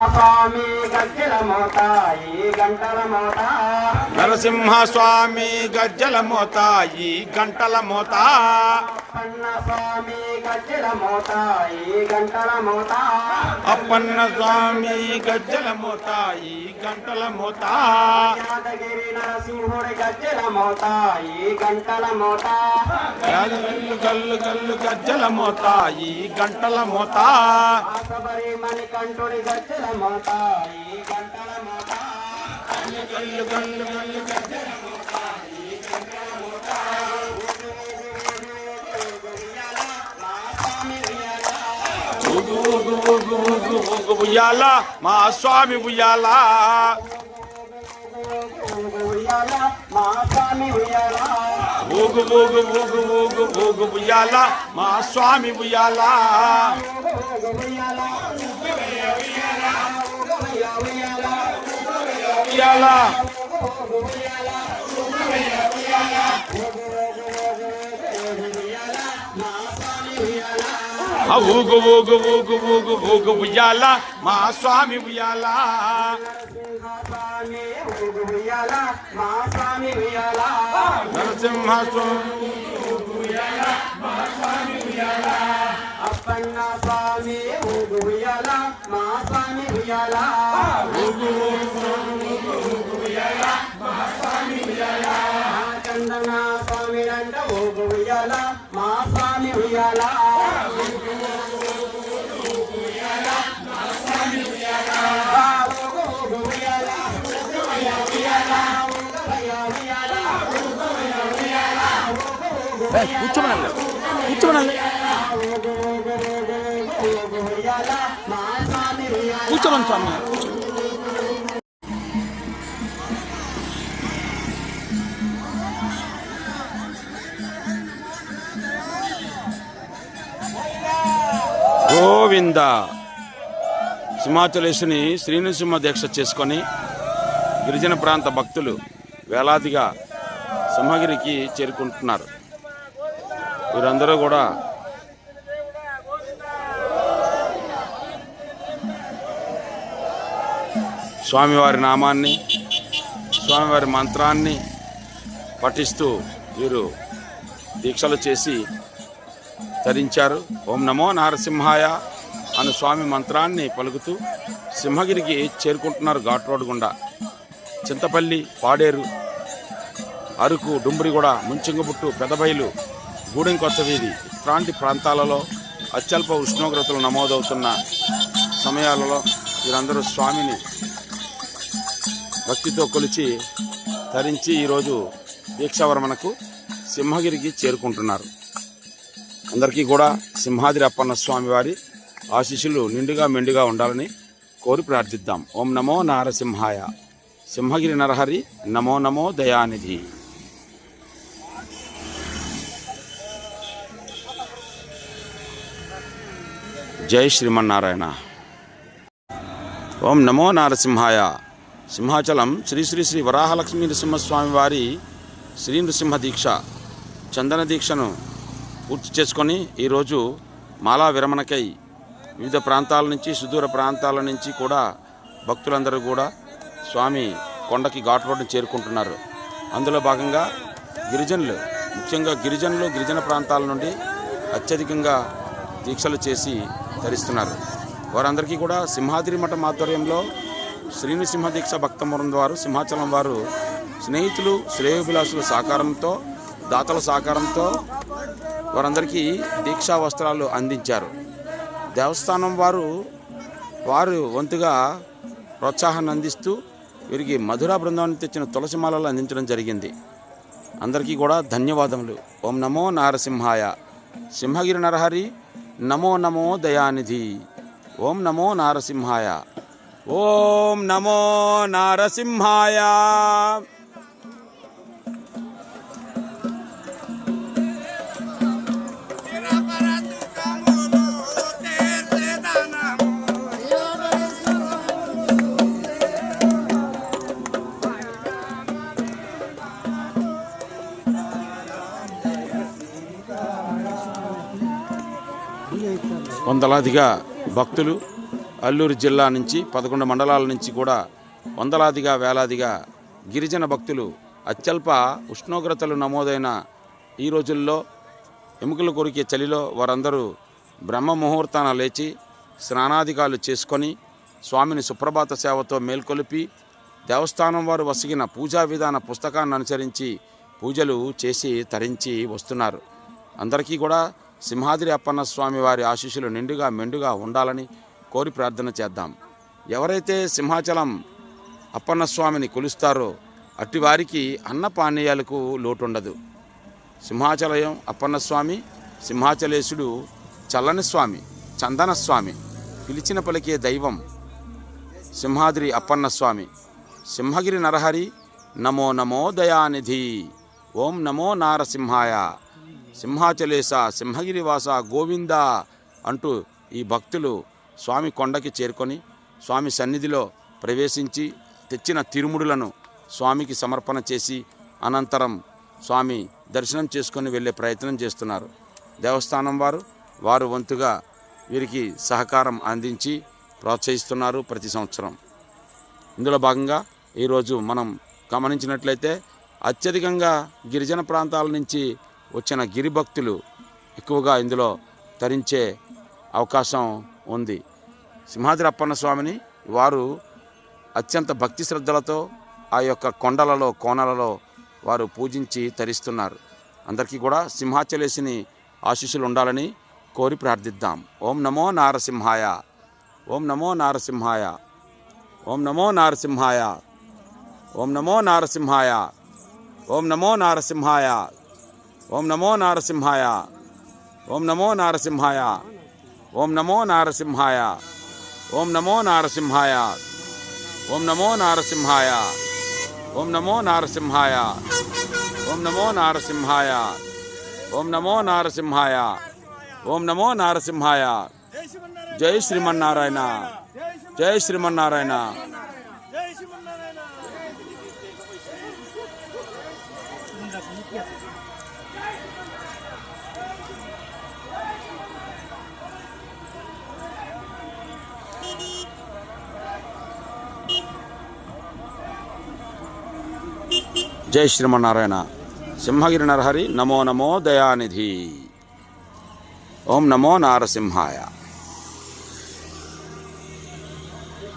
స్వామి గజ్జల మాత ఈ గంటల మాత నరసింహస్వామి గజ్జల మోత ఈ గంటల మోత అప్పన్న స్వామి గజ్జల మోత ఈ గంటల మోత యాదగిరి నరసింహుడి గజ్జల మోత ఈ గంటల మోత గల్లు గజ్జల మోత ఈ గంటల మోత ఆసబరి మణికంఠుడి గజ్జల మోత ఈ గంటల మోత గల్లు గల్లు గల్లు గజ్జల ఉయ్యాల మా స్వామి ఉయ్యాల. మా స్వామి ఉయ్యాల ఊగు ఊగు ఊగు ఊగు ఊగు ఉయ్యాల మా స్వామి ఉయ్యాల ఉయ్యాల. ఉయ్యాల ఊగు ఊగు ఊగు ఊగు ఊగు ఉయ్యాల మా స్వామి ఉయ్యాల. నరసింహ స్వామి అప్పన్న స్వామి ఉయ్యాల మా స్వామి ఉయ్యాల చందన స్వామి ఊగు ఉయ్యాల మా ఉయ్యాల ఊగు ఉయ్యాల, ఉయ్యాల, కూర్చోమని స్వామి. గోవింద. సింహాచలేశుని శ్రీనృసింహ దీక్ష చేసుకొని గిరిజన ప్రాంత భక్తులు వేలాదిగా సింహగిరికి చేరుకుంటున్నారు. వీరందరూ కూడా స్వామివారి నామాన్ని స్వామివారి మంత్రాన్ని పఠిస్తూ వీరు దీక్షలు చేసి ధరించారు ఓం నమో నారసింహాయ అను స్వామి మంత్రాన్ని పలుకుతూ సింహగిరికి చేరుకుంటున్నారు ఘాట్ రోడ్ గుండా. చింతపల్లి పాడేరు అరకు డుంబరిగూడ ముంచింగపుట్టు పెదబైలు గూడెం కొత్త వీధి ఇట్లాంటి ప్రాంతాలలో అత్యల్ప ఉష్ణోగ్రతలు నమోదవుతున్న సమయాలలో వీరందరూ స్వామిని భక్తితో కొలిచి ధరించి ఈరోజు దీక్షావరమణకు సింహగిరికి చేరుకుంటున్నారు. అందరికీ కూడా సింహాద్రి అప్పన్న స్వామి వారి ఆశీస్సులు నిండుగా మెండుగా ఉండాలని కోరి ప్రార్థిద్దాం. ఓం నమో నారసింహాయ. సింహగిరి నరహరి నమో నమో దయానిధి. జై శ్రీమన్నారాయణ. ఓం నమో నారసింహాయ. సింహాచలం శ్రీ శ్రీ శ్రీ వరాహలక్ష్మీ నృసింహస్వామి వారి శ్రీ నృసింహ దీక్ష చందన దీక్షను పూర్తి చేసుకొని ఈరోజు మాలా విరమణకై వివిధ ప్రాంతాల నుంచి సుదూర ప్రాంతాల నుంచి కూడా భక్తులందరూ కూడా స్వామి కొండకి ఘాట్ రోడ్డుని చేరుకుంటున్నారు. అందులో భాగంగా గిరిజనులు ముఖ్యంగా గిరిజనులు గిరిజన ప్రాంతాల నుండి అత్యధికంగా దీక్షలు చేసి ధరిస్తున్నారు వారందరికీ కూడా సింహాద్రి మఠం ఆధ్వర్యంలో శ్రీనిసింహ దీక్ష భక్తమురం వారు సింహాచలం వారు స్నేహితులు శ్రేయోభిలాషుల సహకారంతో దాతల సహకారంతో వారందరికీ దీక్షా వస్త్రాలు అందించారు. దేవస్థానం వారు వారు వంతుగా ప్రోత్సాహాన్ని అందిస్తూ వీరికి మధురా బృందాన్ని తెచ్చిన తులసిమాలలు అందించడం జరిగింది. అందరికీ కూడా ధన్యవాదములు. ఓం నమో నారసింహాయ. సింహగిరి నరహరి నమో నమో దయానిధి. ఓం నమో నారసింహాయ. ఓం నమో నరసింహాయ. వందలాదిగా భక్తులు అల్లూరు జిల్లా నుంచి పదకొండు మండలాల నుంచి కూడా వందలాదిగా వేలాదిగా గిరిజన భక్తులు అత్యల్ప ఉష్ణోగ్రతలు నమోదైన ఈ రోజుల్లో ఎముకలు కొరికే చలిలో వారందరూ బ్రహ్మ ముహూర్తాన లేచి స్నానాధికాలు చేసుకొని స్వామిని సుప్రభాత సేవతో మేల్కొలిపి దేవస్థానం వారు వసిగిన పూజా విధాన పుస్తకాన్ని అనుసరించి పూజలు చేసి తరించి వస్తున్నారు. అందరికీ కూడా సింహాద్రి అప్పన్న స్వామి వారి ఆశీస్సులు నిండుగా మెండుగా ఉండాలని కోరి ప్రార్థన చేద్దాం. ఎవరైతే సింహాచలం అప్పన్నస్వామిని కొలుస్తారో అట్టి వారికి అన్న పానీయాలకు లోటుండదు. సింహాచలయం అప్పన్నస్వామి సింహాచలేశుడు చల్లని స్వామి చందన స్వామి పిలిచిన పలికే దైవం సింహాద్రి అప్పన్నస్వామి. సింహగిరి నరహరి నమో నమో దయానిధి ఓం నమో నారసింహాయ సింహాచలేశ సింహగిరివాస గోవింద అంటూ ఈ భక్తులు స్వామి కొండకి చేరుకొని స్వామి సన్నిధిలో ప్రవేశించి తెచ్చిన తిరుముడులను స్వామికి సమర్పణ చేసి అనంతరం స్వామి దర్శనం చేసుకొని వెళ్ళే ప్రయత్నం చేస్తున్నారు. దేవస్థానం వారు వారు వంతుగా వీరికి సహకారం అందించి ప్రోత్సహిస్తున్నారు ప్రతి సంవత్సరం. ఇందులో భాగంగా ఈరోజు మనం గమనించినట్లయితే అత్యధికంగా గిరిజన ప్రాంతాల నుంచి వచ్చిన గిరి భక్తులు ఎక్కువగా ఇందులో తరించే అవకాశం ఉంది. సింహాద్రి అప్పన్న స్వామిని వారు అత్యంత భక్తి శ్రద్ధలతో ఆ యొక్క కొండలలో కోనలలో వారు పూజించి తరిస్తున్నారు. అందరికీ కూడా సింహాచలేసిని ఆశీస్సులు ఉండాలని కోరి ప్రార్థిద్దాం. ఓం నమో నారసింహాయ. ఓం నమో నారసింహాయ. ఓం నమో నారసింహాయ. ఓం నమో నారసింహాయ. ఓం నమో నారసింహాయ. ఓం నమో నారసింహాయ. ఓం నమో నారసింహాయ. ఓం నమో నారసింహాయ. ఓం నమో నారసింహాయ. ఓం నమో నారసింహాయ. ఓం నమో నారసింహాయ. ఓం నమో నారసింహాయ. ఓం నమో నారసింహాయ. ఓం నమో నారసింహాయ. జై శ్రీమన్నారాయణ. జై శ్రీమన్నారాయణ. జై శ్రీమన్నారాయణ. సింహగిరి నరహరి నమో నమో దయానిధి. ఓం నమో నారసింహాయ.